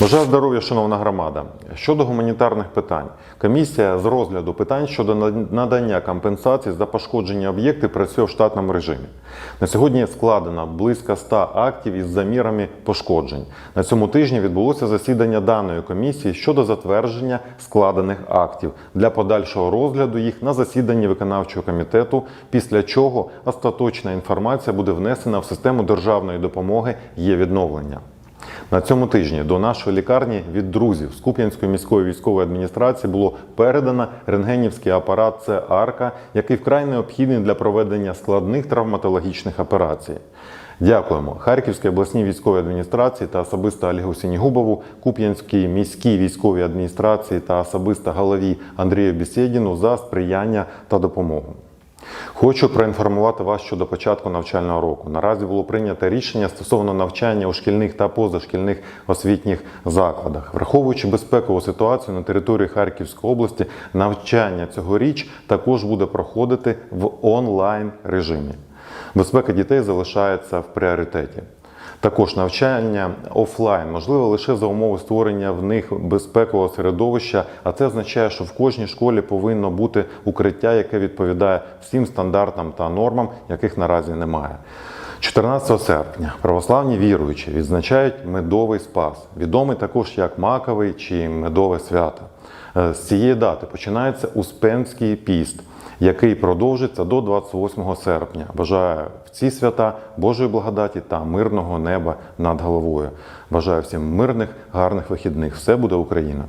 Бажаю здоров'я, шановна громада. Щодо гуманітарних питань, комісія з розгляду питань щодо надання компенсацій за пошкоджені об'єкти працює в штатному режимі. На сьогодні складено близько 100 актів із замірами пошкоджень. На цьому тижні відбулося засідання даної комісії щодо затвердження складених актів для подальшого розгляду їх на засіданні виконавчого комітету, після чого остаточна інформація буде внесена в систему державної допомоги є відновлення. На цьому тижні до нашої лікарні від друзів з Куп'янської міської військової адміністрації було передано рентгенівський апарат це Арка, який вкрай необхідний для проведення складних травматологічних операцій. Дякуємо Харківській обласній військовій адміністрації та особисто Олегу Сінігубову, Куп'янській міській військовій адміністрації та особисто голові Андрію Бісєдіну за сприяння та допомогу. Хочу проінформувати вас щодо початку навчального року. Наразі було прийнято рішення стосовно навчання у шкільних та позашкільних освітніх закладах. Враховуючи безпекову ситуацію на території Харківської області, навчання цьогоріч також буде проходити в онлайн режимі. Безпека дітей залишається в пріоритеті. Також навчання офлайн можливо лише за умови створення в них безпекового середовища, а це означає, що в кожній школі повинно бути укриття, яке відповідає всім стандартам та нормам, яких наразі немає. 14 серпня православні віруючі відзначають медовий спас, відомий також як маковий чи медове свято. Е, З цієї дати починається Успенський піст, який продовжиться до 28 серпня. Бажаю в ці свята Божої благодаті та мирного неба над головою. Бажаю всім мирних, гарних вихідних. Все буде Україна!